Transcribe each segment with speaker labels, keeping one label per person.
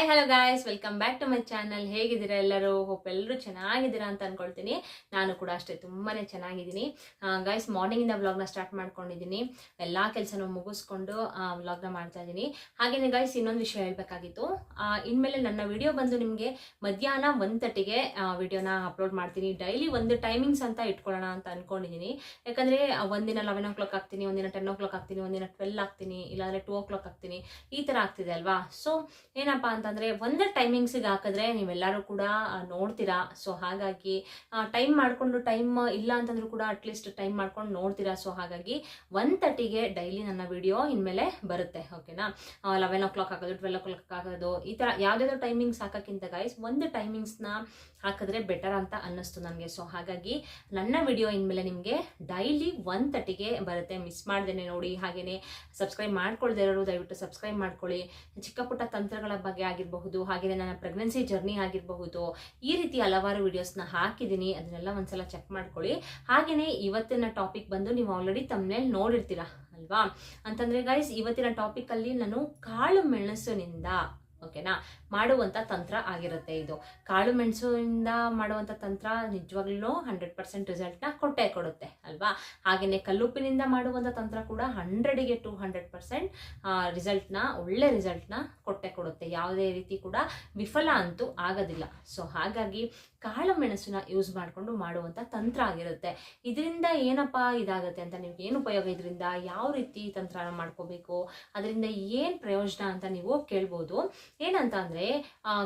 Speaker 1: Hi hello guys welcome back to my channel ಹೇಗಿದ್ದೀರಾ ಎಲ್ಲರೂ? Hope ಎಲ್ಲರೂ ಚೆನ್ನಾಗಿದ್ದೀರಾ ಅಂತ ಅಂದ್ಕೊಳ್ತೀನಿ ನಾನು ಕೂಡ ಅಷ್ಟೇ ತುಂಬಾನೇ ಚೆನ್ನಾಗಿದ್ದೀನಿ. ಗಾಯ್ಸ್ ಮಾರ್ನಿಂಗಿಂದ ವ್ಲಾಗ್ನ ಸ್ಟಾರ್ಟ್ ಮಾಡ್ಕೊಂಡಿದ್ದೀನಿ. ಎಲ್ಲ ಕೆಲಸನೂ ಮುಗಿಸ್ಕೊಂಡು ವ್ಲಾಗ್ನ ಮಾಡ್ತಾ ಇದ್ದೀನಿ. ಹಾಗೆಯೇ ಗಾಯ್ಸ್ ಇನ್ನೊಂದು ವಿಷಯ ಹೇಳಬೇಕಾಗಿತ್ತು. ಇನ್ಮೇಲೆ ನನ್ನ ವಿಡಿಯೋ ಬಂದು ನಿಮಗೆ ಮಧ್ಯಾಹ್ನ ಒಂದು ತಟ್ಟಿಗೆ ವಿಡಿಯೋನ ಅಪ್ಲೋಡ್ ಮಾಡ್ತೀನಿ. ಡೈಲಿ ಒಂದು ಟೈಮಿಂಗ್ಸ್ ಅಂತ ಇಟ್ಕೊಳ್ಳೋಣ ಅಂತ ಅನ್ಕೊಂಡಿದ್ದೀನಿ. ಯಾಕಂದರೆ ಒಂದಿನ ಲೆವೆನ್ ಓ ಕ್ಲಾಕ್ ಆಗ್ತೀನಿ ಒಂದಿನ ಟೆನ್ ಓ ಕ್ಲಾಕ್ ಆಗ್ತೀನಿ ಒಂದಿನ ಟ್ವೆಲ್ ಆಗ್ತೀನಿ ಇಲ್ಲಾಂದರೆ ಟೂ ಓ ಕ್ಲಾಕ್ ಆಗ್ತೀನಿ ಈ ಥರ ಆಗ್ತಿದೆ ಅಲ್ವಾ? ಸೊ ಏನಪ್ಪ ಅಂತಂದರೆ ಒಂದೇ ಟೈಮಿಂಗ್ಸಿಗೆ ಹಾಕಿದ್ರೆ ನೀವೆಲ್ಲರೂ ಕೂಡ ನೋಡ್ತೀರಾ. ಸೊ ಹಾಗಾಗಿ ಟೈಮ್ ಮಾಡಿಕೊಂಡು ಟೈಮ್ ಇಲ್ಲ ಅಂತಂದ್ರೂ ಕೂಡ ಅಟ್ಲೀಸ್ಟ್ ಟೈಮ್ ಮಾಡ್ಕೊಂಡು ನೋಡ್ತೀರಾ. ಸೊ ಹಾಗಾಗಿ ಒನ್ ತರ್ಟಿಗೆ ಡೈಲಿ ನನ್ನ ವಿಡಿಯೋ ಇನ್ಮೇಲೆ ಬರುತ್ತೆ. ಓಕೆನಾ ಲೆವೆನ್ ಓ ಕ್ಲಾಕ್ ಆಗೋದು ಟ್ವೆಲ್ ಓ ಕ್ಲಾಕ್ ಆಗೋದು ಈ ಥರ ಯಾವುದಾದ್ರು ಟೈಮಿಂಗ್ಸ್ ಹಾಕೋಕ್ಕಿಂತ ಗೈಸ್ ಒಂದು ಟೈಮಿಂಗ್ಸ್ನ ಹಾಕಿದ್ರೆ ಬೆಟರ್ ಅಂತ ಅನ್ನಿಸ್ತು ನನಗೆ ಸೊ ಹಾಗಾಗಿ ನನ್ನ ವಿಡಿಯೋ ಇನ್ಮೇಲೆ ನಿಮಗೆ ಡೈಲಿ ಒನ್ ತರ್ಟಿಗೆ ಬರುತ್ತೆ. ಮಿಸ್ ಮಾಡ್ದೇನೆ ನೋಡಿ ಹಾಗೆಯೇ ಸಬ್ಸ್ಕ್ರೈಬ್ ಮಾಡ್ಕೊಳ್ದೇ ಇರೋರು ದಯವಿಟ್ಟು ಸಬ್ಸ್ಕ್ರೈಬ್ ಮಾಡ್ಕೊಳ್ಳಿ. ಚಿಕ್ಕ ಪುಟ್ಟ ತಂತ್ರಗಳ ಬಗ್ಗೆ ಆಗಿರಬಹುದು ಹಾಗೆಯೇ ನನ್ನ ಪ್ರೆಗ್ನೆನ್ಸಿ ಜರ್ನಿ ಆಗಿರಬಹುದು, ಈ ರೀತಿ ಹಲವಾರು ವಿಡಿಯೋಸ್ನ ಹಾಕಿದ್ದೀನಿ ಅದನ್ನೆಲ್ಲ ಒಂದ್ಸಲ ಚೆಕ್ ಮಾಡ್ಕೊಳ್ಳಿ. ಹಾಗೆಯೇ ಇವತ್ತಿನ ಟಾಪಿಕ್ ಬಂದು ನೀವು ಆಲ್ರೆಡಿ ತಮ್ಮನೇಲಿ ನೋಡಿರ್ತೀರಾ ಅಲ್ವಾ? ಅಂತಂದ್ರೆ ಗೈಸ್ ಇವತ್ತಿನ ಟಾಪಿಕ್ ಅಲ್ಲಿ ನಾನು ಕಾಳು ಮೆಣಸಿನಿಂದ ಓಕೆನಾ? ಮಾಡುವಂತ ತಂತ್ರ ಆಗಿರುತ್ತೆ ಇದು. ಕಾಳು ಮೆಣಸಿನಿಂದ ಮಾಡುವಂತ ತಂತ್ರ ನಿಜವಾಗ್ಲೂ ಹಂಡ್ರೆಡ್ ಪರ್ಸೆಂಟ್ ರಿಸಲ್ಟ್ನ ಕೊಟ್ಟೆ ಕೊಡುತ್ತೆ, ಅಲ್ವಾ? ಹಾಗೆಯೇ ಕಲ್ಲುಪ್ಪಿನಿಂದ ಮಾಡುವಂತ ತಂತ್ರ ಕೂಡ ಹಂಡ್ರೆಡಿಗೆ ಟು ಹಂಡ್ರೆಡ್ ಪರ್ಸೆಂಟ್ ರಿಸಲ್ಟ್ನ ಒಳ್ಳೆ ರಿಸಲ್ಟ್ನ ಕೊಟ್ಟೆ ಕೊಡುತ್ತೆ. ಯಾವುದೇ ರೀತಿ ಕೂಡ ವಿಫಲ ಅಂತೂ ಆಗೋದಿಲ್ಲ. ಸೊ ಹಾಗಾಗಿ ಕಾಳು ಮೆಣಸಿನ ಯೂಸ್ ಮಾಡಿಕೊಂಡು ಮಾಡುವಂಥ ತಂತ್ರ ಆಗಿರುತ್ತೆ. ಇದರಿಂದ ಏನಪ್ಪ ಇದಾಗುತ್ತೆ ಅಂತ ನಿಮ್ಗೆ ಏನು ಉಪಯೋಗ ಇದರಿಂದ? ಯಾವ ರೀತಿ ತಂತ್ರನ ಮಾಡ್ಕೋಬೇಕು? ಅದರಿಂದ ಏನು ಪ್ರಯೋಜನ ಅಂತ ನೀವು ಕೇಳ್ಬೋದು. ಏನಂತ ಅಂದರೆ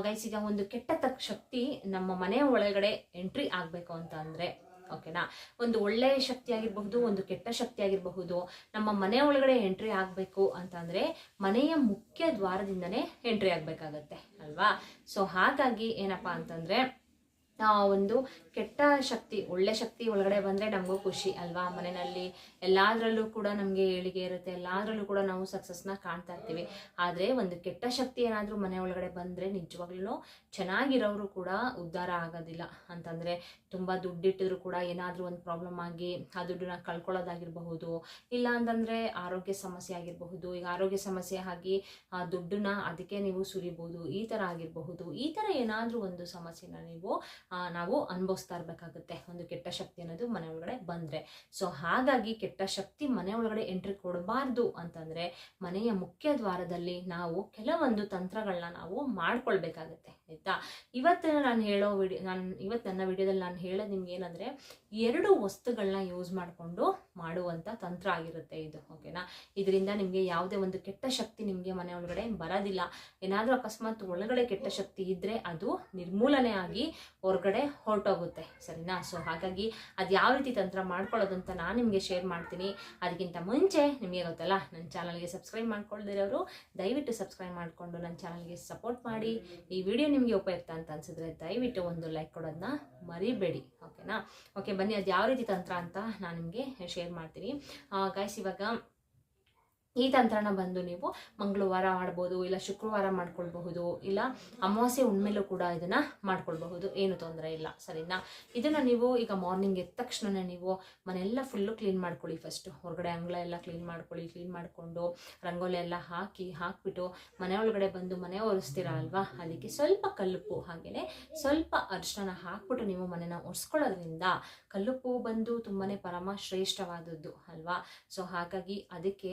Speaker 1: ಗೈಸ್ ಈಗ ಒಂದು ಕೆಟ್ಟ ತಕ್ಕ ಶಕ್ತಿ ನಮ್ಮ ಮನೆಯ ಒಳಗಡೆ ಎಂಟ್ರಿ ಆಗಬೇಕು ಅಂತ ಅಂದರೆ ಓಕೆನಾ ಒಂದು ಒಳ್ಳೆಯ ಶಕ್ತಿ ಆಗಿರಬಹುದು ಒಂದು ಕೆಟ್ಟ ಶಕ್ತಿ ಆಗಿರಬಹುದು ನಮ್ಮ ಮನೆ ಒಳಗಡೆ ಎಂಟ್ರಿ ಆಗಬೇಕು ಅಂತಂದರೆ, ಮನೆಯ ಮುಖ್ಯ ದ್ವಾರದಿಂದನೇ ಎಂಟ್ರಿ ಆಗಬೇಕಾಗತ್ತೆ, ಅಲ್ವಾ? ಸೊ ಹಾಗಾಗಿ ಏನಪ್ಪ ಅಂತಂದರೆ ಒಂದು ಕೆಟ್ಟ ಶಕ್ತಿ, ಒಳ್ಳೆ ಶಕ್ತಿ ಒಳಗಡೆ ಬಂದರೆ ನಮಗೂ ಖುಷಿ ಅಲ್ವಾ? ಮನೆಯಲ್ಲಿ ಎಲ್ಲದರಲ್ಲೂ ಕೂಡ ನಮಗೆ ಏಳಿಗೆ ಇರುತ್ತೆ, ಎಲ್ಲದರಲ್ಲೂ ಕೂಡ ನಾವು ಸಕ್ಸಸ್ನ ಕಾಣ್ತಾ ಇರ್ತೀವಿ. ಆದರೆ ಒಂದು ಕೆಟ್ಟ ಶಕ್ತಿ ಏನಾದರೂ ಮನೆ ಒಳಗಡೆ ಬಂದರೆ ನಿಜವಾಗ್ಲೂ ಚೆನ್ನಾಗಿರೋರು ಕೂಡ ಉದ್ಧಾರ ಆಗೋದಿಲ್ಲ. ಅಂತಂದರೆ ತುಂಬ ದುಡ್ಡಿಟ್ಟಿದ್ರು ಕೂಡ ಏನಾದರೂ ಒಂದು ಪ್ರಾಬ್ಲಮ್ ಆಗಿ ಆ ದುಡ್ಡನ್ನ ಕಳ್ಕೊಳ್ಳೋದಾಗಿರಬಹುದು, ಇಲ್ಲ ಅಂತಂದರೆ ಆರೋಗ್ಯ ಸಮಸ್ಯೆ ಆಗಿರಬಹುದು, ಈಗ ಆರೋಗ್ಯ ಸಮಸ್ಯೆ ಆಗಿ ಆ ದುಡ್ಡನ್ನ ಅದಕ್ಕೆ ನೀವು ಸುರಿಬೋದು, ಈ ಥರ ಆಗಿರಬಹುದು, ಈ ಥರ ಏನಾದರೂ ಒಂದು ಸಮಸ್ಯೆನ ನೀವು ನಾವು ಅನುಭವಿಸ್ತಾ ಇರಬೇಕಾಗುತ್ತೆ. ಒಂದು ಕೆಟ್ಟ ಶಕ್ತಿ ಅನ್ನೋದು ಮನೆ ಒಳಗಡೆ ಬಂದರೆ. ಸೊ ಹಾಗಾಗಿ ಕೆಟ್ಟ ಶಕ್ತಿ ಮನೆ ಒಳಗಡೆ ಎಂಟ್ರಿ ಕೊಡಬಾರ್ದು ಅಂತಂದರೆ ಮನೆಯ ಮುಖ್ಯ ದ್ವಾರದಲ್ಲಿ ನಾವು ಕೆಲವೊಂದು ತಂತ್ರಗಳನ್ನ ನಾವು ಮಾಡ್ಕೊಳ್ಬೇಕಾಗತ್ತೆ. ಆಯಿತಾ? ಇವತ್ತು ನಾನು ಹೇಳೋ ವಿಡಿಯೋ ನಾನು ಇವತ್ತು ನನ್ನ ವಿಡಿಯೋದಲ್ಲಿ ನಾನು ಹೇಳೋದು ನಿಮ್ಗೆ ಏನಂದರೆ ಎರಡು ವಸ್ತುಗಳನ್ನ ಯೂಸ್ ಮಾಡಿಕೊಂಡು ಮಾಡುವಂಥ ತಂತ್ರ ಆಗಿರುತ್ತೆ ಇದು ಓಕೆನಾ ಇದರಿಂದ ನಿಮಗೆ ಯಾವುದೇ ಒಂದು ಕೆಟ್ಟ ಶಕ್ತಿ ನಿಮಗೆ ಮನೆ ಒಳಗಡೆ ಬರೋದಿಲ್ಲ. ಏನಾದರೂ ಅಕಸ್ಮಾತ್ ಒಳಗಡೆ ಕೆಟ್ಟ ಶಕ್ತಿ ಇದ್ದರೆ ಅದು ನಿರ್ಮೂಲನೆ ಆಗಿ ಹೊರಗಡೆ ಹೊರಟೋಗುತ್ತೆ, ಸರಿನಾ? ಸೊ ಹಾಗಾಗಿ ಅದು ಯಾವ ರೀತಿ ತಂತ್ರ ಮಾಡ್ಕೊಳ್ಳೋದು ಅಂತ ನಾನು ನಿಮಗೆ ಶೇರ್ ಮಾಡ್ತೀನಿ. ಅದಕ್ಕಿಂತ ಮುಂಚೆ ನಿಮಗೆ ಗೊತ್ತಲ್ಲ ನನ್ನ ಚಾನಲ್ಗೆ ಸಬ್ಸ್ಕ್ರೈಬ್ ಮಾಡ್ಕೊಳ್ದಿರೋರು, ದಯವಿಟ್ಟು ಸಬ್ಸ್ಕ್ರೈಬ್ ಮಾಡಿಕೊಂಡು ನನ್ನ ಚಾನಲ್ಗೆ ಸಪೋರ್ಟ್ ಮಾಡಿ. ಈ ವಿಡಿಯೋ ನಿಮಗೆ ಉಪಯುಕ್ತ ಅಂತ ಅನ್ಸಿದ್ರೆ ದಯವಿಟ್ಟು ಒಂದು ಲೈಕ್ ಕೊಡೋದನ್ನ ಮರಿಬೇಡಿ ಓಕೆನಾ ಓಕೆ ಬನ್ನಿ, ಅದು ಯಾವ ರೀತಿ ತಂತ್ರ ಅಂತ ನಾನು ನಿಮಗೆ ಶೇರ್ ಮಾಡ್ತೀನಿ. ಗಾಯ್ಸ್ ಇವಾಗ ಈ ತಂತ್ರನ ಬಂದು ನೀವು ಮಂಗಳವಾರ ಮಾಡ್ಬೋದು, ಇಲ್ಲ ಶುಕ್ರವಾರ ಮಾಡ್ಕೊಳ್ಬಹುದು, ಇಲ್ಲ ಅಮಾವಾಸ್ಯೆ ಉಣ್ಮೇಲೂ ಕೂಡ ಇದನ್ನ ಮಾಡ್ಕೊಳ್ಬಹುದು. ಏನು ತೊಂದರೆ ಇಲ್ಲ, ಸರಿನಾ? ಇದನ್ನ ನೀವು ಈಗ ಮಾರ್ನಿಂಗ್ ಎದ್ದ ತಕ್ಷಣ ನೀವು ಮನೆಯೆಲ್ಲ ಫುಲ್ಲು ಕ್ಲೀನ್ ಮಾಡ್ಕೊಳ್ಳಿ ಫಸ್ಟ್ ಹೊರಗಡೆ ಅಂಗಳ ಎಲ್ಲ ಕ್ಲೀನ್ ಮಾಡ್ಕೊಳ್ಳಿ ಕ್ಲೀನ್ ಮಾಡಿಕೊಂಡು ರಂಗೋಲಿ ಎಲ್ಲ ಹಾಕಿ, ಹಾಕ್ಬಿಟ್ಟು ಮನೆ ಒಳಗಡೆ ಬಂದು ಮನೆ ಒರೆಸ್ತೀರ ಅಲ್ವಾ? ಅದಕ್ಕೆ ಸ್ವಲ್ಪ ಕಲ್ಲುಪ್ಪು ಹಾಗೆಯೇ ಸ್ವಲ್ಪ ಅರ್ಶನ ಹಾಕ್ಬಿಟ್ಟು ನೀವು ಮನೆನ ಒರೆಸ್ಕೊಳ್ಳೋದ್ರಿಂದ ಕಲ್ಲುಪ್ಪು ಬಂದು ತುಂಬಾನೇ ಪರಮ ಶ್ರೇಷ್ಠವಾದದ್ದು ಅಲ್ವಾ? ಸೊ ಹಾಗಾಗಿ ಅದಕ್ಕೆ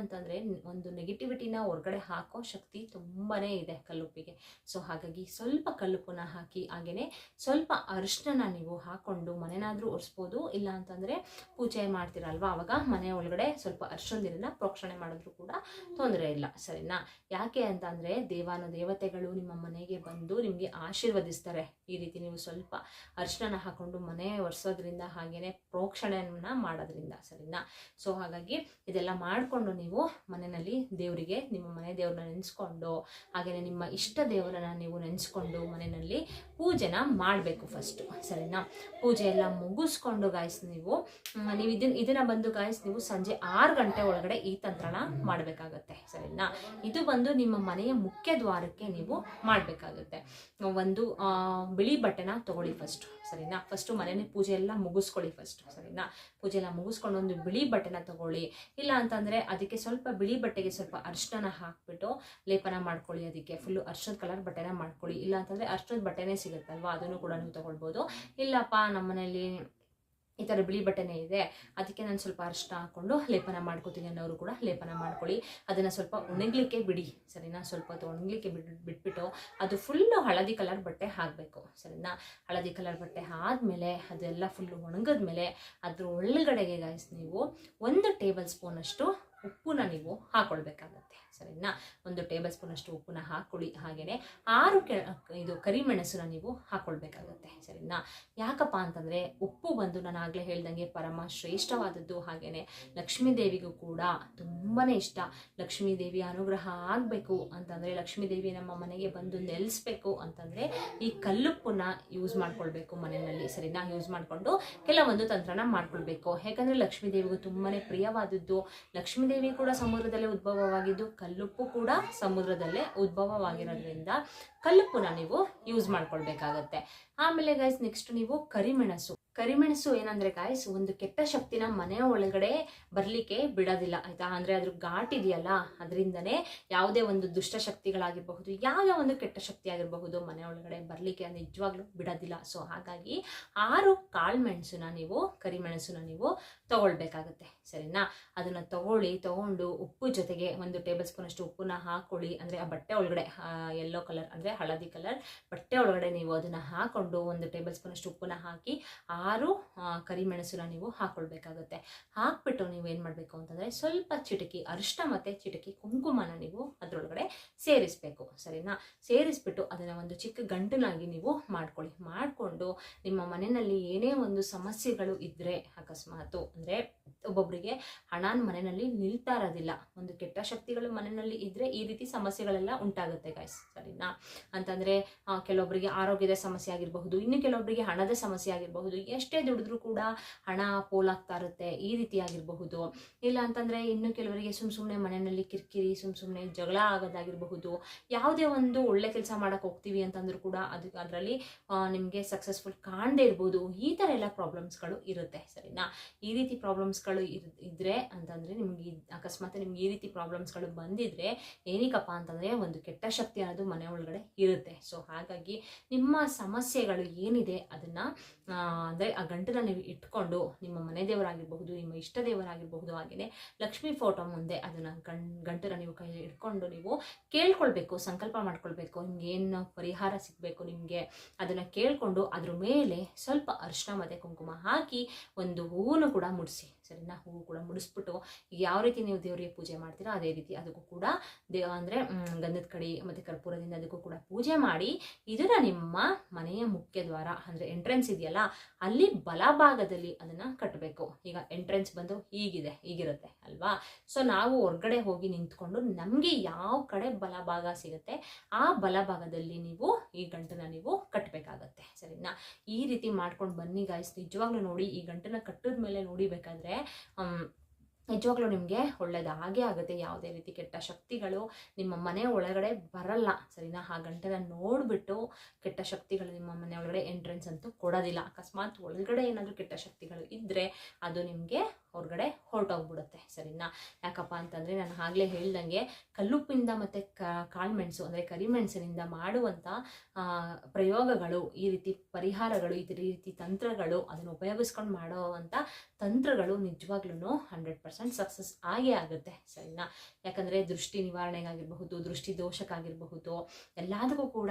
Speaker 1: ಏನಂತಂದ್ರೆ ಒಂದು ನೆಗೆಟಿವಿಟಿನ ಹೊರಗಡೆ ಹಾಕೋ ಶಕ್ತಿ ತುಂಬಾ ಇದೆ ಕಲ್ಲುಪ್ಪಿಗೆ. ಸೊ ಹಾಗಾಗಿ ಸ್ವಲ್ಪ ಕಲ್ಲುಪ್ಪನ ಹಾಕಿ ಹಾಗೆಯೇ ಸ್ವಲ್ಪ ಅರಿಶಿನ ನೀವು ಹಾಕೊಂಡು ಮನೆನಾದರೂ ಒರೆಸ್ಬೋದು. ಇಲ್ಲ ಅಂತಂದರೆ ಪೂಜೆ ಮಾಡ್ತೀರಲ್ವ? ಅವಾಗ ಮನೆ ಒಳಗಡೆ ಸ್ವಲ್ಪ ಅರಿಶಿನ ನೀರನ್ನ ಪ್ರೋಕ್ಷಣೆ ಮಾಡಿದ್ರು ಕೂಡ ತೊಂದರೆ ಇಲ್ಲ. ಸರಿನಾ? ಯಾಕೆ ಅಂತ ಅಂದರೆ ದೇವಾನು ದೇವತೆಗಳು ನಿಮ್ಮ ಮನೆಗೆ ಬಂದು ನಿಮಗೆ ಆಶೀರ್ವದಿಸ್ತಾರೆ. ಈ ರೀತಿ ನೀವು ಸ್ವಲ್ಪ ಅರ್ಶಿನ ಹಾಕೊಂಡು ಮನೆ ಒರೆಸೋದ್ರಿಂದ ಹಾಗೆಯೇ ಪ್ರೋಕ್ಷಣೆಯನ್ನು ಮಾಡೋದ್ರಿಂದ. ಸರಿನಾ? ಸೊ ಹಾಗಾಗಿ ಇದೆಲ್ಲ ಮಾಡಿಕೊಂಡು ನೀವು ಮನೆಯಲ್ಲಿ ದೇವರಿಗೆ, ನಿಮ್ಮ ಮನೆ ದೇವ್ರನ್ನ ನೆನೆಸ್ಕೊಂಡು ಹಾಗೆಯೇ ನಿಮ್ಮ ಇಷ್ಟ ದೇವರನ್ನ ನೀವು ನೆನೆಸ್ಕೊಂಡು ಮನೆಯಲ್ಲಿ ಪೂಜೆನ ಮಾಡಬೇಕು ಫಸ್ಟು ಸರಿನಾ? ಪೂಜೆ ಎಲ್ಲ ಮುಗಿಸ್ಕೊಂಡು ಗಾಯ್ಸ್ ನೀವು ನೀವು ಇದನ್ನ ಇದನ್ನು ಬಂದು ಗಾಯ್ಸ್ ನೀವು ಸಂಜೆ ಆರು ಗಂಟೆ ಒಳಗಡೆ ಈ ತಂತ್ರನ ಮಾಡಬೇಕಾಗತ್ತೆ, ಸರಿನಾ? ಇದು ಬಂದು ನಿಮ್ಮ ಮನೆಯ ಮುಖ್ಯ ದ್ವಾರಕ್ಕೆ ನೀವು ಮಾಡಬೇಕಾಗುತ್ತೆ. ಒಂದು ಬಿಳಿ ಬಟ್ಟೆನ ತಗೊಳ್ಳಿ ಫಸ್ಟು ಸರಿನಾ? ಫಸ್ಟು ಮನೇಲಿ ಪೂಜೆ ಎಲ್ಲ ಮುಗಿಸ್ಕೊಳ್ಳಿ ಫಸ್ಟ್ ಸರಿನಾ? ಪೂಜೆ ಎಲ್ಲ ಮುಗಿಸ್ಕೊಂಡು ಒಂದು ಬಿಳಿ ಬಟ್ಟೆನ ತಗೊಳ್ಳಿ. ಇಲ್ಲ ಅಂತಂದರೆ ಅದಕ್ಕೆ ಸ್ವಲ್ಪ ಬಿಳಿ ಬಟ್ಟೆಗೆ ಸ್ವಲ್ಪ ಅರ್ಶನ ಹಾಕ್ಬಿಟ್ಟು ಲೇಪನ ಮಾಡ್ಕೊಳ್ಳಿ ಅದಕ್ಕೆ. ಫುಲ್ಲು ಅರ್ಶದ ಕಲರ್ ಬಟ್ಟೆನ ಮಾಡ್ಕೊಳ್ಳಿ. ಇಲ್ಲ ಅಂತಂದರೆ ಅರ್ಶದ ಬಟ್ಟೆನೇ ಸಿಗುತ್ತಲ್ವಾ? ಅದನ್ನು ಕೂಡ ನೀವು ತೊಗೊಳ್ಬೋದು. ಇಲ್ಲಪ್ಪ ನಮ್ಮನೇಲಿ ಈ ಥರ ಬಿಳಿ ಬಟ್ಟೆನೇ ಇದೆ. ಅದಕ್ಕೆ ನಾನು ಸ್ವಲ್ಪ ಅರ್ಶನ ಹಾಕ್ಕೊಂಡು ಲೇಪನ ಮಾಡ್ಕೋತೀನಿ ಅನ್ನೋರು ಕೂಡ ಲೇಪನ ಮಾಡ್ಕೊಳ್ಳಿ. ಅದನ್ನು ಸ್ವಲ್ಪ ಒಣಗಲಿಕ್ಕೆ ಬಿಡಿ. ಸರಿನಾ? ಸ್ವಲ್ಪ ಹೊತ್ತು ಒಣಗಲಿಕ್ಕೆ ಬಿಟ್ಬಿಟ್ಟು ಅದು ಫುಲ್ಲು ಹಳದಿ ಕಲರ್ ಬಟ್ಟೆ ಹಾಕಬೇಕು. ಸರಿನಾ? ಹಳದಿ ಕಲರ್ ಬಟ್ಟೆ ಆದಮೇಲೆ ಅದೆಲ್ಲ ಫುಲ್ಲು ಒಣಗಿದ್ಮೇಲೆ ಅದ್ರ ಒಳಗಡೆಗೆ ಗಾಯ್ಸ್ ನೀವು ಒಂದು ಟೇಬಲ್ ಸ್ಪೂನಷ್ಟು ಉಪ್ಪನ್ನ ನೀವು ಹಾಕೊಳ್ಬೇಕಾಗತ್ತೆ, ಸರಿನಾ? ಒಂದು ಟೇಬಲ್ ಸ್ಪೂನಷ್ಟು ಉಪ್ಪನ್ನ ಹಾಕೊಳ್ಳಿ ಹಾಗೆಯೇ ಆರು ಕೆ, ಇದು ಕರಿಮೆಣಸನ್ನ ನೀವು ಹಾಕೊಳ್ಬೇಕಾಗತ್ತೆ, ಸರಿನಾ? ಯಾಕಪ್ಪ ಅಂತಂದರೆ ಉಪ್ಪು ಬಂದು ನಾನು ಆಗಲೇ ಹೇಳ್ದಂಗೆ ಪರಮ ಶ್ರೇಷ್ಠವಾದದ್ದು ಹಾಗೆಯೇ ಲಕ್ಷ್ಮೀ ದೇವಿಗೂ ಕೂಡ ತುಂಬಾ ಇಷ್ಟ. ಲಕ್ಷ್ಮೀ ದೇವಿ ಅನುಗ್ರಹ ಆಗಬೇಕು ಅಂತಂದರೆ ಲಕ್ಷ್ಮೀ ದೇವಿ ನಮ್ಮ ಮನೆಗೆ ಬಂದು ನೆಲೆಸ್ಬೇಕು ಅಂತಂದರೆ ಈ ಕಲ್ಲುಪ್ಪನ್ನ ಯೂಸ್ ಮಾಡ್ಕೊಳ್ಬೇಕು ಮನೆಯಲ್ಲಿ, ಸರಿನಾ? ಯೂಸ್ ಮಾಡಿಕೊಂಡು ಕೆಲವೊಂದು ತಂತ್ರನ ಮಾಡ್ಕೊಳ್ಬೇಕು. ಯಾಕಂದರೆ ಲಕ್ಷ್ಮೀ ದೇವಿಗೂ ತುಂಬಾ ಪ್ರಿಯವಾದದ್ದು, ಲಕ್ಷ್ಮೀ ದೇವಿ ಕೂಡ ಸಮುದ್ರದಲ್ಲೇ ಉದ್ಭವವಾಗಿದ್ದು, ಕಲ್ಲುಪ್ಪು ಕೂಡ ಸಮುದ್ರದಲ್ಲೇ ಉದ್ಭವವಾಗಿರೋದ್ರಿಂದ ಕಲ್ಲುಪ್ಪುನ ನೀವು ಯೂಸ್ ಮಾಡ್ಕೊಳ್ಬೇಕಾಗತ್ತೆ. ಆಮೇಲೆ ಗೈಸ್ ನೆಕ್ಸ್ಟ್ ನೀವು ಕರಿಮೆಣಸು. ಕರಿಮೆಣಸು ಏನಂದ್ರೆ ಗಾಯ್ಸ್ ಒಂದು ಕೆಟ್ಟ ಶಕ್ತಿನ ಮನೆಯ ಒಳಗಡೆ ಬರ್ಲಿಕ್ಕೆ ಬಿಡೋದಿಲ್ಲ, ಆಯ್ತಾ? ಅಂದ್ರೆ ಅದ್ರ ಘಾಟ್ ಇದೆಯಲ್ಲ, ಅದರಿಂದನೇ ಯಾವುದೇ ಒಂದು ದುಷ್ಟ ಶಕ್ತಿಗಳಾಗಿರಬಹುದು, ಯಾವುದೇ ಒಂದು ಕೆಟ್ಟ ಶಕ್ತಿ ಆಗಿರಬಹುದು ಮನೆ ಒಳಗಡೆ ಬರ್ಲಿಕ್ಕೆ ನಿಜವಾಗ್ಲೂ ಬಿಡೋದಿಲ್ಲ. ಸೊ ಹಾಗಾಗಿ ಆರು ಕಾಳುಮೆಣಸನ್ನ ನೀವು, ಕರಿಮೆಣಸನ್ನ ನೀವು ತಗೊಳ್ಬೇಕಾಗತ್ತೆ. ಸರಿನಾ? ಅದನ್ನ ತಗೊಳ್ಳಿ, ತಗೊಂಡು ಉಪ್ಪು ಜೊತೆಗೆ ಒಂದು ಟೇಬಲ್ ಸ್ಪೂನ್ ಅಷ್ಟು ಉಪ್ಪನ್ನ ಹಾಕೊಳ್ಳಿ. ಅಂದ್ರೆ ಆ ಬಟ್ಟೆ ಒಳಗಡೆ ಯೆಲ್ಲೋ ಕಲರ್ ಅಂದ್ರೆ ಹಳದಿ ಕಲರ್ ಬಟ್ಟೆ ಒಳಗಡೆ ನೀವು ಅದನ್ನ ಹಾಕೊಂಡು ಒಂದು ಟೇಬಲ್ ಸ್ಪೂನ್ ಅಷ್ಟು ಉಪ್ಪನ್ನ ಹಾಕಿ ಆರು ಕರಿಮೆಣಸನ್ನ ನೀವು ಹಾಕೊಳ್ಬೇಕಾಗುತ್ತೆ. ಹಾಕ್ಬಿಟ್ಟು ನೀವು ಏನು ಮಾಡಬೇಕು ಅಂತಂದರೆ ಸ್ವಲ್ಪ ಚಿಟಕಿ ಅರಿಶಿನ ಮತ್ತು ಚಿಟಕಿ ಕುಂಕುಮನ ನೀವು ಅದರೊಳಗಡೆ ಸೇರಿಸಬೇಕು. ಸರಿನಾ? ಸೇರಿಸ್ಬಿಟ್ಟು ಅದನ್ನು ಒಂದು ಚಿಕ್ಕ ಗಂಟನಾಗಿ ನೀವು ಮಾಡ್ಕೊಳ್ಳಿ. ಮಾಡಿಕೊಂಡು ನಿಮ್ಮ ಮನೆಯಲ್ಲಿ ಏನೇ ಒಂದು ಸಮಸ್ಯೆಗಳು ಇದ್ದರೆ ಅಕಸ್ಮಾತು, ಅಂದರೆ ಒಬ್ಬೊಬ್ಬರಿಗೆ ಹಣನ ಮನೆಯಲ್ಲಿ ನಿಲ್ತಾ ಇರೋದಿಲ್ಲ ಒಂದು ಕೆಟ್ಟ ಶಕ್ತಿಗಳು ಮನೆಯಲ್ಲಿ ಇದ್ದರೆ ಈ ರೀತಿ ಸಮಸ್ಯೆಗಳೆಲ್ಲ ಉಂಟಾಗುತ್ತೆ ಗಾಯ್ಸ್ ಸರಿನಾ? ಅಂತಂದ್ರೆ ಕೆಲವೊಬ್ಬರಿಗೆ ಆರೋಗ್ಯದ ಸಮಸ್ಯೆ ಆಗಿರಬಹುದು, ಇನ್ನು ಕೆಲವೊಬ್ಬರಿಗೆ ಹಣದ ಸಮಸ್ಯೆ ಆಗಿರಬಹುದು, ಎಷ್ಟೇ ದುಡಿದ್ರೂ ಕೂಡ ಹಣ ಪೋಲಾಗ್ತಾ ಇರುತ್ತೆ, ಈ ರೀತಿ ಆಗಿರಬಹುದು. ಇಲ್ಲ ಅಂತಂದ್ರೆ, ಇನ್ನು ಕೆಲವರಿಗೆ ಸುಮ್ ಸುಮ್ನೆ ಮನೆಯಲ್ಲಿ ಕಿರಿಕಿರಿ, ಸುಮ್ ಸುಮ್ನೆ ಜಗಳ ಆಗೋದಾಗಿರಬಹುದು. ಯಾವುದೇ ಒಂದು ಒಳ್ಳೆ ಕೆಲಸ ಮಾಡಕ್ ಹೋಗ್ತೀವಿ ಅಂತಂದ್ರೂ ಕೂಡ ಅದು, ಅದರಲ್ಲಿ ನಿಮಗೆ ಸಕ್ಸಸ್ಫುಲ್ ಕಾಣದೇ ಇರ್ಬೋದು. ಈ ತರ ಎಲ್ಲ ಪ್ರಾಬ್ಲಮ್ಸ್ಗಳು ಇರುತ್ತೆ, ಸರಿನಾ? ಈ ರೀತಿ ಪ್ರಾಬ್ಲಮ್ಸ್ಗಳು ಇರ್ ಇದ್ರೆ ಅಂತಂದರೆ ನಿಮ್ಗೆ ಅಕಸ್ಮಾತ್ ನಿಮ್ಗೆ ಈ ರೀತಿ ಪ್ರಾಬ್ಲಮ್ಸ್ಗಳು ಬಂದಿದ್ರೆ ಏನಕ್ಕಪ್ಪ ಅಂತಂದರೆ ಒಂದು ಕೆಟ್ಟ ಶಕ್ತಿ ಅನ್ನೋದು ಮನೆ ಒಳಗಡೆ ಇರುತ್ತೆ. ಸೊ ಹಾಗಾಗಿ ನಿಮ್ಮ ಸಮಸ್ಯೆಗಳು ಏನಿದೆ ಅದನ್ನು ಅಂದರೆ ಆ ಗಂಟನ್ನು ನೀವು ಇಟ್ಕೊಂಡು ನಿಮ್ಮ ಮನೆ ದೇವರಾಗಿರಬಹುದು, ನಿಮ್ಮ ಇಷ್ಟ ದೇವರಾಗಿರಬಹುದು ಹಾಗೆಯೇ ಲಕ್ಷ್ಮೀ ಫೋಟೋ ಮುಂದೆ ಅದನ್ನು ಗಂ ಗಂಟನ್ನು ನೀವು ಕೈ ಇಟ್ಕೊಂಡು ನೀವು ಕೇಳ್ಕೊಳ್ಬೇಕು, ಸಂಕಲ್ಪ ಮಾಡ್ಕೊಳ್ಬೇಕು, ನಿಮ್ಗೆ ಏನು ಪರಿಹಾರ ಸಿಗಬೇಕು ನಿಮಗೆ ಅದನ್ನು ಕೇಳಿಕೊಂಡು ಅದ್ರ ಮೇಲೆ ಸ್ವಲ್ಪ ಅರಿಶಿನ ಮತ್ತು ಕುಂಕುಮ ಹಾಕಿ ಒಂದು ಹೂವನ್ನು ಕೂಡ ಮುಡಿಸಿ. ಸರಿನಾ? ಹೂವು ಕೂಡ ಮುಡಿಸ್ಬಿಟ್ಟು ಯಾವ ರೀತಿ ನೀವು ದೇವರಿಗೆ ಪೂಜೆ ಮಾಡ್ತೀರಾ, ಅದೇ ರೀತಿ ಅದಕ್ಕೂ ಕೂಡ ದೇವ ಅಂದರೆ ಗಂಧದ ಕಡಿ ಮತ್ತು ಕರ್ಪೂರದಿಂದ ಅದಕ್ಕೂ ಕೂಡ ಪೂಜೆ ಮಾಡಿ ಇದರ ನಿಮ್ಮ ಮನೆಯ ಮುಖ್ಯ ದ್ವಾರ ಅಂದರೆ ಎಂಟ್ರೆನ್ಸ್ ಇದೆಯಲ್ಲ, ಅಲ್ಲಿ ಬಲಭಾಗದಲ್ಲಿ ಅದನ್ನು ಕಟ್ಟಬೇಕು ಈಗ ಎಂಟ್ರೆನ್ಸ್ ಬಂದು ಹೀಗಿದೆ, ಹೀಗಿರುತ್ತೆ ಅಲ್ವಾ? ಸೊ ನಾವು ಹೊರ್ಗಡೆ ಹೋಗಿ ನಿಂತ್ಕೊಂಡು ನಮಗೆ ಯಾವ ಕಡೆ ಬಲಭಾಗ ಸಿಗುತ್ತೆ, ಆ ಬಲಭಾಗದಲ್ಲಿ ನೀವು ಈ ಗಂಟನ್ನ ನೀವು ಕಟ್ಟಬೇಕಾಗತ್ತೆ ಸರಿನಾ? ಈ ರೀತಿ ಮಾಡ್ಕೊಂಡು ಬನ್ನಿ ಗಾಯ್ಸ್ ನಿಜವಾಗ್ಲೂ ನೋಡಿ ಈ ಗಂಟನ್ನ ಕಟ್ಟಿದ ಮೇಲೆ ನೋಡಿಬೇಕಾದ್ರೆ ನಿಜವಾಗ್ಲೂ ನಿಮಗೆ ಒಳ್ಳೇದು ಹಾಗೇ ಆಗುತ್ತೆ. ಯಾವುದೇ ರೀತಿ ಕೆಟ್ಟ ಶಕ್ತಿಗಳು ನಿಮ್ಮ ಮನೆ ಒಳಗಡೆ ಬರಲ್ಲ. ಸರಿನಾ? ಆ ಗಂಟೆನ ನೋಡಿಬಿಟ್ಟು ಕೆಟ್ಟ ಶಕ್ತಿಗಳು ನಿಮ್ಮ ಮನೆ ಒಳಗಡೆ ಎಂಟ್ರೆನ್ಸ್ ಅಂತೂ ಕೊಡೋದಿಲ್ಲ. ಅಕಸ್ಮಾತ್ ಒಳಗಡೆ ಏನಾದರೂ ಕೆಟ್ಟ ಶಕ್ತಿಗಳು ಇದ್ದರೆ ಅದು ನಿಮಗೆ ಹೊರಗಡೆ ಹೊರಟೋಗ್ಬಿಡುತ್ತೆ. ಸರಿನಾ? ಯಾಕಪ್ಪ ಅಂತಂದರೆ ನಾನು ಆಗಲೇ ಹೇಳ್ದಂಗೆ ಕಲ್ಲುಪ್ಪಿಂದ ಮತ್ತು ಕಾಳುಮೆಣಸು ಅಂದರೆ ಕರಿಮೆಣಸಿನಿಂದ ಮಾಡುವಂಥ ಪ್ರಯೋಗಗಳು, ಈ ರೀತಿ ಪರಿಹಾರಗಳು, ಈ ರೀತಿ ತಂತ್ರಗಳು ಅದನ್ನು ಉಪಯೋಗಿಸ್ಕೊಂಡು ಮಾಡುವಂಥ ತಂತ್ರಗಳು ನಿಜವಾಗ್ಲೂ ಹಂಡ್ರೆಡ್ ಪರ್ಸೆಂಟ್ ಸಕ್ಸಸ್ ಆಗೇ ಆಗುತ್ತೆ. ಸರಿನಾ? ಯಾಕಂದರೆ ದೃಷ್ಟಿ ನಿವಾರಣೆಗಾಗಿರಬಹುದು, ದೃಷ್ಟಿ ದೋಷಕ್ಕಾಗಿರಬಹುದು, ಎಲ್ಲದಕ್ಕೂ ಕೂಡ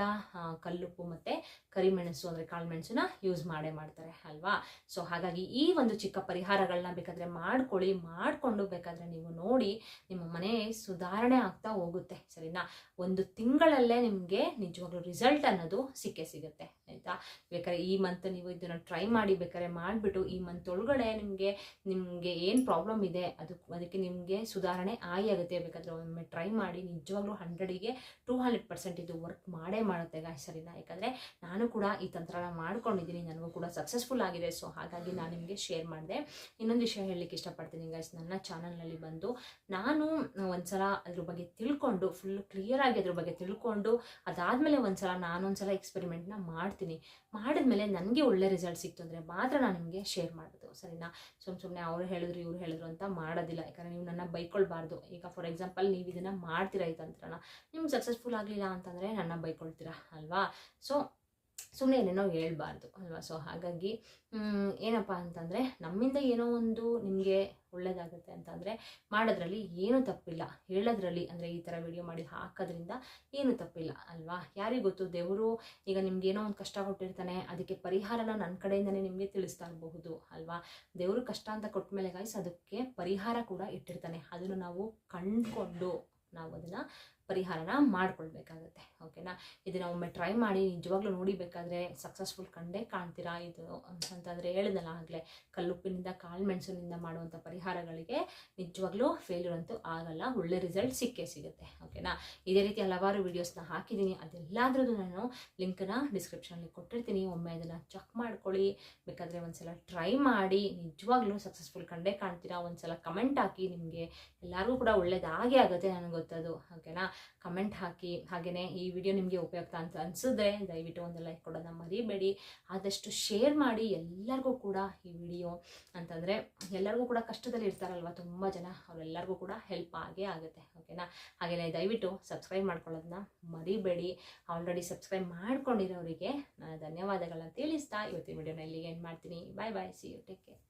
Speaker 1: ಕಲ್ಲುಪ್ಪು ಮತ್ತು ಕರಿಮೆಣಸು ಅಂದರೆ ಕಾಳುಮೆಣಸನ್ನ ಯೂಸ್ ಮಾಡೇ ಮಾಡ್ತಾರೆ ಅಲ್ವಾ? ಸೊ ಹಾಗಾಗಿ ಈ ಒಂದು ಚಿಕ್ಕ ಪರಿಹಾರಗಳನ್ನ ಬೇಕಾದರೆ ಮಾಡ್ಕೊಳ್ಳಿ, ಮಾಡಿಕೊಂಡು ಬೇಕಾದರೆ ನೀವು ನೋಡಿ ನಿಮ್ಮ ಮನೆ ಸುಧಾರಣೆ ಆಗ್ತಾ ಹೋಗುತ್ತೆ, ಸರಿನಾ? ಒಂದು ತಿಂಗಳಲ್ಲೇ ನಿಮಗೆ ನಿಜವಾಗ್ಲೂ ರಿಸಲ್ಟ್ ಅನ್ನೋದು ಸಿಕ್ಕೇ ಸಿಗುತ್ತೆ. ಆಯಿತಾ? ಬೇಕಾದ್ರೆ ಈ ಮಂತ್ ನೀವು ಇದನ್ನು ಟ್ರೈ ಮಾಡಿ ಬೇಕಾದ್ರೆ ಮಾಡಿಬಿಟ್ಟು ಈ ಮಂತ್ ಒಳಗಡೆ ನಿಮಗೆ ನಿಮಗೆ ಏನು ಪ್ರಾಬ್ಲಮ್ ಇದೆ, ಅದು ಅದಕ್ಕೆ ನಿಮಗೆ ಸುಧಾರಣೆ ಆಗಿ ಆಗುತ್ತೆ. ಬೇಕಾದ್ರೆ ಒಮ್ಮೆ ಟ್ರೈ ಮಾಡಿ ನಿಜವಾಗ್ಲೂ ಹಂಡ್ರೆಡಿಗೆ ಟೂ ಹಂಡ್ರೆಡ್ ಪರ್ಸೆಂಟ್ ಇದು ವರ್ಕ್ ಮಾಡೇ ಮಾಡುತ್ತೆ ಗಾಯ್ ಸರಿನಾ? ಯಾಕಂದರೆ ನಾನು ಕೂಡ ಈ ತಂತ್ರನ ಮಾಡ್ಕೊಂಡಿದ್ದೀನಿ, ನನಗೂ ಕೂಡ ಸಕ್ಸಸ್ಫುಲ್ ಆಗಿದೆ. ಸೊ ಹಾಗಾಗಿ ನಾನು ನಿಮಗೆ ಶೇರ್ ಮಾಡಿದೆ. ಇನ್ನೊಂದು ವಿಷಯ ಹೇಳಲಿಕ್ಕೆ ಇಷ್ಟಪಡ್ತೀನಿ ಗೈಸ್ ನನ್ನ ಚಾನಲ್ನಲ್ಲಿ ಬಂದು ನಾನು ಒಂದ್ಸಲ ಅದ್ರ ಬಗ್ಗೆ ತಿಳ್ಕೊಂಡು ಫುಲ್ ಕ್ಲಿಯರ್ ಆಗಿ ಅದ್ರ ಬಗ್ಗೆ ತಿಳ್ಕೊಂಡು ಅದಾದಮೇಲೆ ಒಂದ್ಸಲ ನಾನೊಂದ್ಸಲ ಎಕ್ಸ್ಪೆರಿಮೆಂಟ್ನ ಮಾಡ್ತೀನಿ. ಮಾಡಿದ್ಮೇಲೆ ನನಗೆ ಒಳ್ಳೆ ರಿಸಲ್ಟ್ ಸಿಕ್ತು ಅಂದರೆ ಮಾತ್ರ ನಾನು ನಿಮಗೆ ಶೇರ್ ಮಾಡೋದು ಸರಿನಾ? ಸುಮ್ಮನೆ ಸುಮ್ಮನೆ ಅವ್ರು ಹೇಳಿದ್ರು, ಇವ್ರು ಹೇಳಿದ್ರು ಅಂತ ಮಾಡೋದಿಲ್ಲ. ಯಾಕಂದರೆ ನೀವು ನನ್ನ ಬೈಕೊಳ್ಬಾರ್ದು. ಈಗ ಫಾರ್ ಎಕ್ಸಾಂಪಲ್ ನೀವು ಇದನ್ನು ಮಾಡ್ತೀರ ಈ ತಂತ್ರನ. ನಿಮ್ಗೆ ಸಕ್ಸಸ್ಫುಲ್ ಆಗಲಿಲ್ಲ ಅಂತಂದರೆ ನನ್ನ ಬೈಕೊಳ್ತೀರಾ, ಅಲ್ವಾ? ಸೊ ಸುಮ್ಮನೆ ಏನೇನೋ ಹೇಳ್ಬಾರ್ದು, ಅಲ್ವಾ? ಸೊ ಹಾಗಾಗಿ ಏನಪ್ಪ ಅಂತಂದರೆ, ನಮ್ಮಿಂದ ಏನೋ ಒಂದು ನಿಮಗೆ ಒಳ್ಳೆಯದಾಗುತ್ತೆ ಅಂತಂದರೆ, ಮಾಡೋದ್ರಲ್ಲಿ ಏನೂ ತಪ್ಪಿಲ್ಲ. ಹೇಳೋದ್ರಲ್ಲಿ, ಅಂದರೆ ಈ ಥರ ವಿಡಿಯೋ ಮಾಡಿ ಹಾಕೋದ್ರಿಂದ ಏನು ತಪ್ಪಿಲ್ಲ, ಅಲ್ವಾ? ಯಾರಿಗೆ ಗೊತ್ತು? ದೇವರು ಈಗ ನಿಮ್ಗೆ ಏನೋ ಒಂದು ಕಷ್ಟ ಕೊಟ್ಟಿರ್ತಾನೆ, ಅದಕ್ಕೆ ಪರಿಹಾರನ ನನ್ನ ಕಡೆಯಿಂದನೇ ನಿಮಗೆ ತಿಳಿಸ್ತಾ ಇರಬಹುದು, ಅಲ್ವಾ? ದೇವರು ಕಷ್ಟ ಅಂತ ಕೊಟ್ಟ ಮೇಲೆ ಗಾಯ್ಸ್ ಅದಕ್ಕೆ ಪರಿಹಾರ ಕೂಡ ಇಟ್ಟಿರ್ತಾನೆ. ಅದನ್ನು ನಾವು ಕಂಡುಕೊಂಡು ನಾವು ಅದನ್ನು ಪರಿಹಾರನ ಮಾಡ್ಕೊಳ್ಬೇಕಾಗುತ್ತೆ ಓಕೆನಾ ಇದನ್ನ ಒಮ್ಮೆ ಟ್ರೈ ಮಾಡಿ ನಿಜವಾಗ್ಲೂ ನೋಡಿಬೇಕಾದ್ರೆ ಸಕ್ಸಸ್ಫುಲ್ ಕಂಡೇ ಕಾಣ್ತೀರಾ? ಇದು ಅಂತಂದರೆ ಹೇಳಿದಲ್ಲ ಆಗಲೇ ಕಲ್ಲುಪ್ಪಿನಿಂದ ಕಾಳು ಮೆಣಸಿನಿಂದ ಮಾಡುವಂಥ ಪರಿಹಾರಗಳಿಗೆ ನಿಜವಾಗ್ಲೂ ಫೇಲ್ಯೂರ್ ಅಂತೂ ಆಗಲ್ಲ, ಒಳ್ಳೆ ರಿಸಲ್ಟ್ ಸಿಕ್ಕೇ ಸಿಗುತ್ತೆ ಓಕೆನಾ ಇದೇ ರೀತಿ ಹಲವಾರು ವೀಡಿಯೋಸ್ನ ಹಾಕಿದ್ದೀನಿ ಅದೆಲ್ಲಾದ್ರೂ ನಾನು ಲಿಂಕನ್ನ ಡಿಸ್ಕ್ರಿಪ್ಷನಲ್ಲಿ ಕೊಟ್ಟಿರ್ತೀನಿ, ಒಮ್ಮೆ ಅದನ್ನು ಚೆಕ್ ಮಾಡ್ಕೊಳ್ಳಿ, ಬೇಕಾದರೆ ಒಂದ್ಸಲ ಟ್ರೈ ಮಾಡಿ, ನಿಜವಾಗ್ಲೂ ಸಕ್ಸಸ್ಫುಲ್ ಕಂಡೇ ಕಾಣ್ತೀರಾ? ಒಂದ್ಸಲ ಕಮೆಂಟ್ ಹಾಕಿ, ನಿಮಗೆ ಎಲ್ಲರಿಗೂ ಕೂಡ ಒಳ್ಳೇದಾಗೇ ಆಗುತ್ತೆ, ನನಗೆ ಗೊತ್ತದು ಓಕೆನಾ ಕಮೆಂಟ್ ಹಾಕಿ ಹಾಗೆಯೇ ಈ ವಿಡಿಯೋ ನಿಮಗೆ ಉಪಯುಕ್ತ ಅಂತ ಅನಿಸಿದ್ರೆ ದಯವಿಟ್ಟು ಒಂದು ಲೈಕ್ ಕೊಡೋದನ್ನ ಮರಿಬೇಡಿ. ಆದಷ್ಟು ಶೇರ್ ಮಾಡಿ ಎಲ್ಲರಿಗೂ ಕೂಡ ಈ ವಿಡಿಯೋ ಅಂತಂದರೆ ಎಲ್ಲರಿಗೂ ಕೂಡ ಕಷ್ಟದಲ್ಲಿ ಇರ್ತಾರಲ್ವ ತುಂಬ ಜನ, ಅವರೆಲ್ಲರಿಗೂ ಕೂಡ ಹೆಲ್ಪ್ ಆಗೇ ಆಗುತ್ತೆ ಓಕೆನಾ ಹಾಗೆಯೇ ದಯವಿಟ್ಟು ಸಬ್ಸ್ಕ್ರೈಬ್ ಮಾಡ್ಕೊಳ್ಳೋದನ್ನ ಮರಿಬೇಡಿ. ಆಲ್ರೆಡಿ ಸಬ್ಸ್ಕ್ರೈಬ್ ಮಾಡ್ಕೊಂಡಿರೋರಿಗೆ ನಾನು ಧನ್ಯವಾದಗಳನ್ನ ತಿಳಿಸ್ತಾ ಇವತ್ತಿನ ವಿಡಿಯೋನ ಇಲ್ಲಿಗೆ ಏನು ಮಾಡ್ತೀನಿ. Bye bye see you take care